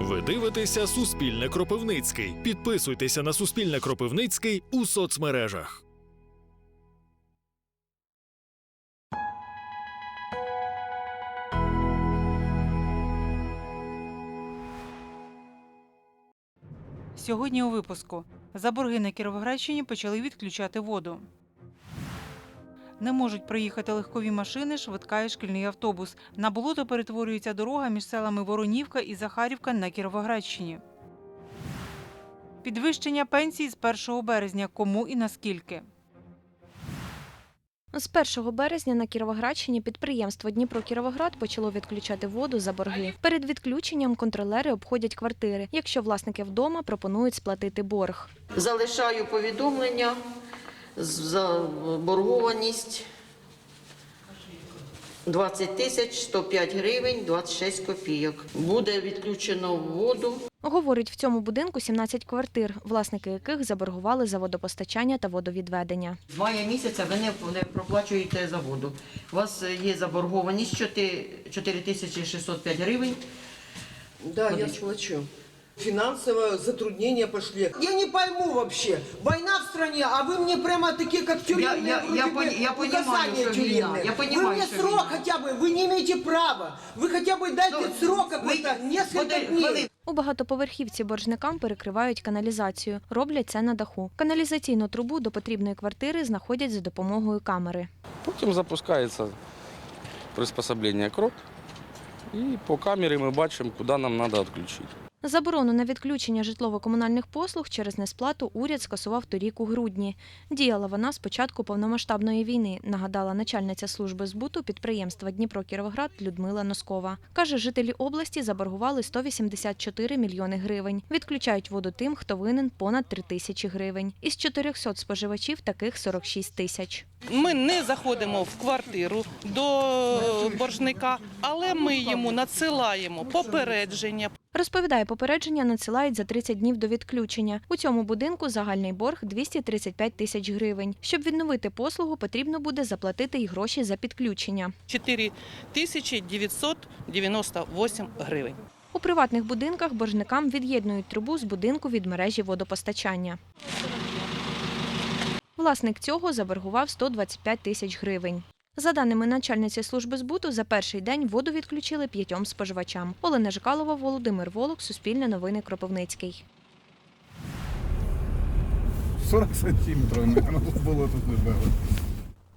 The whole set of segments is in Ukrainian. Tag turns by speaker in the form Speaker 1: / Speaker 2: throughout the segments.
Speaker 1: Ви дивитеся Суспільне Кропивницький. Підписуйтеся на Суспільне Кропивницький у соцмережах.
Speaker 2: Сьогодні у випуску за борги на Кіровоградщині почали відключати воду. Не можуть проїхати легкові машини, швидка і шкільний автобус. На болото перетворюється дорога між селами Воронівка і Захарівка на Кіровоградщині. Підвищення пенсій з 1 березня. Кому і наскільки?
Speaker 3: З 1 березня на Кіровоградщині підприємство Дніпро-Кіровоград почало відключати воду за борги. Перед відключенням контролери обходять квартири. Якщо власники вдома пропонують сплатити борг.
Speaker 4: Залишаю повідомлення за боргованість 20 тисяч 105 гривень 26 копійок. Буде відключено воду.
Speaker 3: Говорить, в цьому будинку 17 квартир, власники яких заборгували за водопостачання та водовідведення.
Speaker 4: З мая місяця ви не, не проплачуєте за воду. У вас є заборгованість 4 4605 гривень.
Speaker 5: Да, я сплачу. Финансовое затруднения пошли. Я не пойму вообще. Война в стране, а вы мне прямо такие, как тюремные
Speaker 4: Я- я-
Speaker 5: вроде
Speaker 4: я
Speaker 5: бы,
Speaker 4: пони- я понимаю,
Speaker 5: указания
Speaker 4: что война.
Speaker 5: тюремные.
Speaker 4: Я
Speaker 5: Вы
Speaker 4: понимаю,
Speaker 5: мне
Speaker 4: что
Speaker 5: срок
Speaker 4: война.
Speaker 5: хотя бы, вы не имеете права. Вы хотя бы дайте
Speaker 4: Ну,
Speaker 5: срок какой-то,
Speaker 4: вы-
Speaker 5: несколько
Speaker 4: Ходи-
Speaker 5: дней.
Speaker 4: ходи-
Speaker 3: У багатоповерхівці боржникам перекривають каналізацію. Роблять це на даху. Каналізаційну трубу до потрібної квартири знаходять за допомогою камери.
Speaker 6: Потім запускається приспособлення крот, і по камері ми бачимо, куди нам треба відключити.
Speaker 3: Заборону на відключення житлово-комунальних послуг через несплату уряд скасував торік у грудні. Діяла вона з початку повномасштабної війни, нагадала начальниця служби збуту підприємства Дніпро-Кіровоград Людмила Носкова. Каже, жителі області заборгували 184 мільйони гривень. Відключають воду тим, хто винен понад 3 тисячі гривень. Із 400 споживачів таких 46 тисяч.
Speaker 7: Ми не заходимо в квартиру до боржника, але ми йому надсилаємо попередження.
Speaker 3: Розповідає, попередження надсилають за 30 днів до відключення. У цьому будинку загальний борг 235 тисяч гривень. Щоб відновити послугу, потрібно буде заплатити й гроші за підключення.
Speaker 7: 4 тисячі 998 гривень.
Speaker 3: У приватних будинках боржникам від'єднують трубу з будинку від мережі водопостачання. Власник цього заборгував 125 тисяч гривень. За даними начальниці служби збуту, за перший день воду відключили п'ятьом споживачам. Олена Жикалова, Володимир Волок, Суспільне новини Кропивницький.
Speaker 8: 40 сантиметрів, наверное, було тут не було.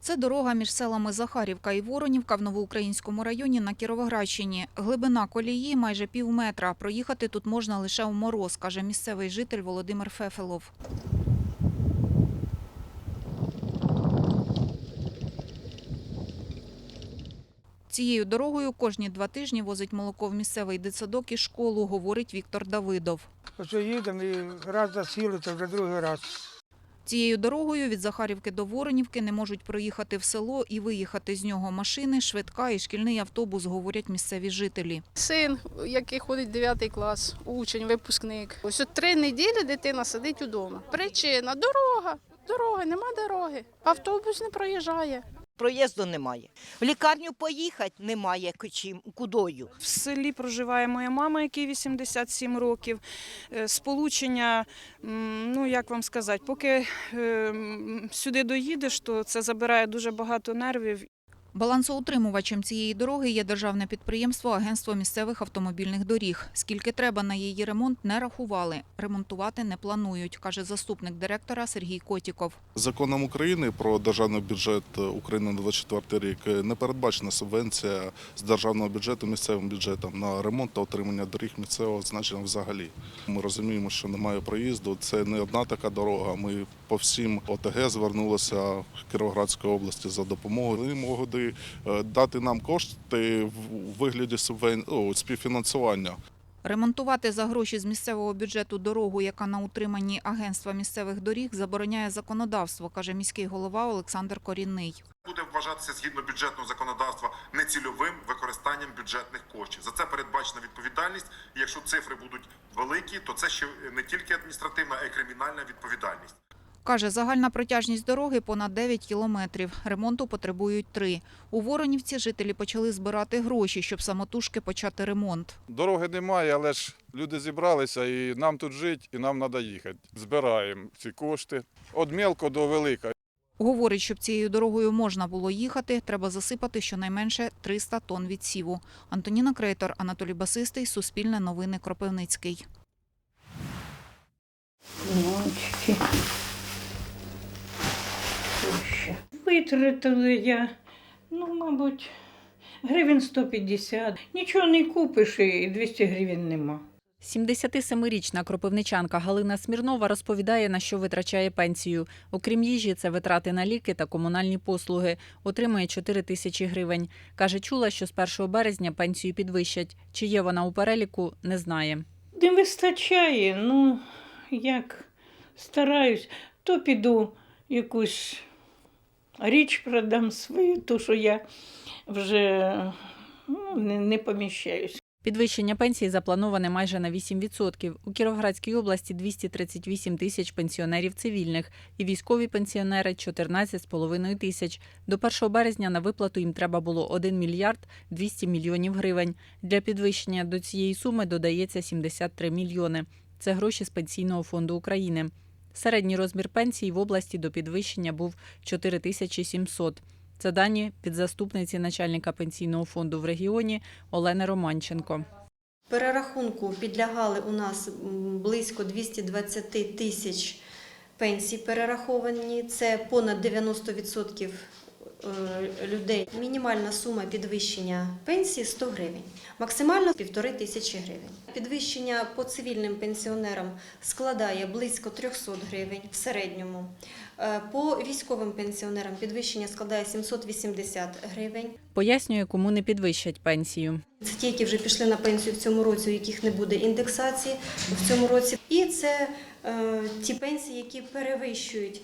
Speaker 9: Це дорога між селами Захарівка і Воронівка в Новоукраїнському районі на Кіровоградщині. Глибина колії майже пів метра. Проїхати тут можна лише у мороз, каже місцевий житель Володимир Фефелов. Цією дорогою кожні два тижні возить молоко в місцевий дитсадок і школу, говорить Віктор Давидов.
Speaker 10: Оце їдемо і раз засіли, це вже другий раз.
Speaker 9: Цією дорогою від Захарівки до Воронівки не можуть проїхати в село і виїхати з нього машини, швидка і шкільний автобус, говорять місцеві жителі.
Speaker 11: Син, який ходить 9 клас, учень, випускник. Ось от три неділі дитина сидить удома. Причина дорога. Дороги, нема дороги. Автобус не проїжджає.
Speaker 12: Проїзду немає. В лікарню поїхати немає чим, кудою.
Speaker 13: В селі проживає моя мама, якій 87 років. Е, Сполучення, ну як вам сказати, поки е, сюди доїдеш, то це забирає дуже багато нервів.
Speaker 9: Балансоутримувачем цієї дороги є державне підприємство Агентство місцевих автомобільних доріг. Скільки треба на її ремонт, не рахували. Ремонтувати не планують, каже заступник директора Сергій Котіков.
Speaker 8: Законом України про державний бюджет України на 24 рік не передбачена субвенція з державного бюджету місцевим бюджетом на ремонт та отримання доріг місцевого значення взагалі. Ми розуміємо, що немає проїзду. Це не одна така дорога. Ми по всім ОТГ звернулися в Кіровоградської області за допомогою. Вони могли е, дати нам кошти в вигляді субвен... о, співфінансування.
Speaker 9: Ремонтувати за гроші з місцевого бюджету дорогу, яка на утриманні агентства місцевих доріг, забороняє законодавство, каже міський голова Олександр Корінний.
Speaker 14: буде вважатися згідно бюджетного законодавства нецільовим використанням бюджетних коштів. За це передбачена відповідальність. І якщо цифри будуть великі, то це ще не тільки адміністративна, а й кримінальна відповідальність.
Speaker 9: Каже, загальна протяжність дороги понад 9 кілометрів. Ремонту потребують три. У Воронівці жителі почали збирати гроші, щоб самотужки почати ремонт.
Speaker 15: Дороги немає, але ж люди зібралися і нам тут жити, і нам треба їхати. Збираємо ці кошти. Від мелко до велика.
Speaker 9: Говорить, щоб цією дорогою можна було їхати, треба засипати щонайменше 300 тонн відсіву. Антоніна Крейтор, Анатолій Басистий, Суспільне новини Кропивницький.
Speaker 16: Лимончики. Витратили я, ну, мабуть, гривень 150. Нічого не купиш і 200 гривень нема.
Speaker 17: 77-річна кропивничанка Галина Смірнова розповідає, на що витрачає пенсію. Окрім їжі, це витрати на ліки та комунальні послуги. Отримує 4 тисячі гривень. Каже, чула, що з 1 березня пенсію підвищать. Чи є вона у переліку, не знає.
Speaker 16: Не вистачає, ну, як стараюсь, то піду якусь річ продам свою, ту, що я вже ну, не, не поміщаюсь.
Speaker 17: Підвищення пенсії заплановане майже на 8%. У Кіровоградській області 238 тисяч пенсіонерів цивільних і військові пенсіонери – 14,5 тисяч. До 1 березня на виплату їм треба було 1 мільярд 200 мільйонів гривень. Для підвищення до цієї суми додається 73 мільйони. Це гроші з Пенсійного фонду України. Середній розмір пенсії в області до підвищення був 4700. Це дані підзаступниці начальника пенсійного фонду в регіоні Олени Романченко.
Speaker 18: Перерахунку підлягали у нас близько 220 тисяч пенсій перераховані. Це понад 90% е, людей. Мінімальна сума підвищення пенсії 100 гривень, максимально півтори тисячі гривень. Підвищення по цивільним пенсіонерам складає близько 300 гривень в середньому. Е, По військовим пенсіонерам підвищення складає 780 гривень.
Speaker 17: Пояснює, кому не підвищать пенсію.
Speaker 18: Це ті, які вже пішли на пенсію в цьому році, у яких не буде індексації в цьому році. І це е, ті пенсії, які перевищують е,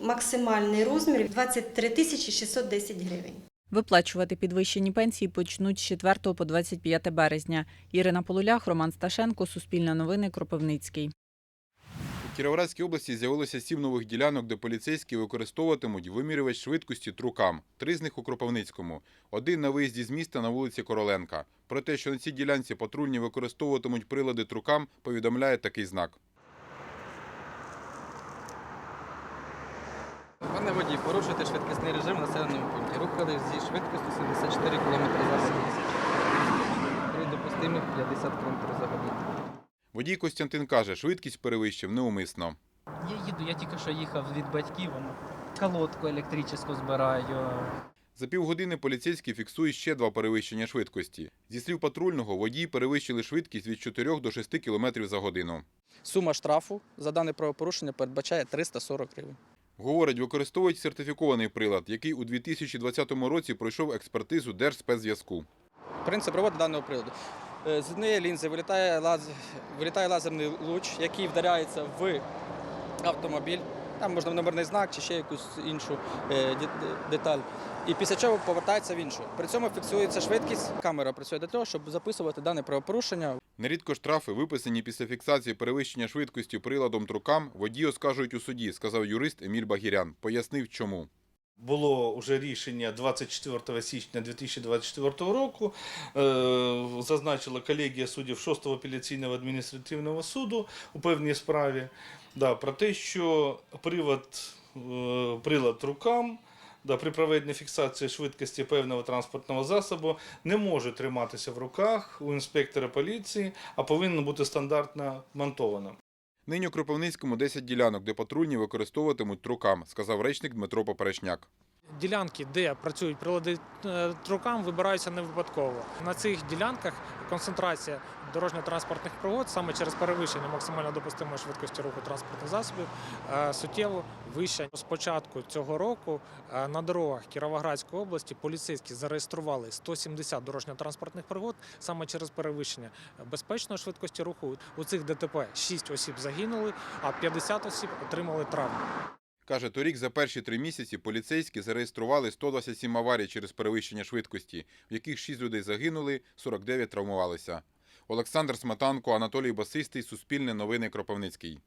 Speaker 18: максимальний розмір 23 тисячі 610 гривень.
Speaker 17: Виплачувати підвищені пенсії почнуть з 4 по 25 березня. Ірина Полулях, Роман Сташенко, Суспільне новини, Кропивницький.
Speaker 19: У Кіровоградській області з'явилося сім нових ділянок, де поліцейські використовуватимуть вимірювач швидкості трукам. Три з них у Кропивницькому. Один на виїзді з міста на вулиці Короленка. Про те, що на цій ділянці патрульні використовуватимуть прилади трукам, повідомляє такий знак.
Speaker 20: Пане водій, порушуйте швидкісний режим в населеному пункті. Рухали зі швидкістю 74 км за 70. При допустимих 50 км за годину.
Speaker 19: Водій Костянтин каже, швидкість перевищив неумисно.
Speaker 20: Я їду, я тільки що їхав від батьків, воно, колодку електричну збираю.
Speaker 19: За півгодини поліцейський фіксує ще два перевищення швидкості. Зі слів патрульного, водії перевищили швидкість від 4 до 6 км за годину.
Speaker 20: Сума штрафу за дане правопорушення передбачає 340 гривень.
Speaker 19: Говорить, використовують сертифікований прилад, який у 2020 році пройшов експертизу Держспецзв'язку.
Speaker 20: Принцип роботи даного приладу. Е, З однієї лінзи вилітає, лаз... вилітає лазерний луч, який вдаряється в автомобіль. Там можна номерний знак чи ще якусь іншу е, деталь. І після чого повертається в іншу. При цьому фіксується швидкість. Камера працює для того, щоб записувати дане правопорушення.
Speaker 19: Нерідко штрафи, виписані після фіксації перевищення швидкості приладом трукам, водію оскаржують у суді, сказав юрист Еміль Багірян. Пояснив, чому.
Speaker 21: Було вже рішення 24 січня 2024 року. Е, Зазначила колегія суддів 6-го апеляційного адміністративного суду у певній справі да, про те, що привод, е, прилад рукам да, при проведенні фіксації швидкості певного транспортного засобу не може триматися в руках у інспектора поліції, а повинно бути стандартно монтованим.
Speaker 19: Нині у Кропивницькому 10 ділянок, де патрульні використовуватимуть трукам, сказав речник Дмитро Поперечняк.
Speaker 22: Ділянки, де працюють прилади е, трукам, вибираються не випадково. На цих ділянках концентрація дорожньо-транспортних пригод саме через перевищення максимально допустимої швидкості руху транспортних засобів е, суттєво вища. З початку цього року е, на дорогах Кіровоградської області поліцейські зареєстрували 170 дорожньо-транспортних пригод саме через перевищення безпечної швидкості руху. У цих ДТП 6 осіб загинули, а 50 осіб отримали травми.
Speaker 19: Каже, торік за перші три місяці поліцейські зареєстрували 127 аварій через перевищення швидкості, в яких 6 людей загинули, 49 травмувалися. Олександр Сматанко, Анатолій Басистий, Суспільне новини Кропивницький.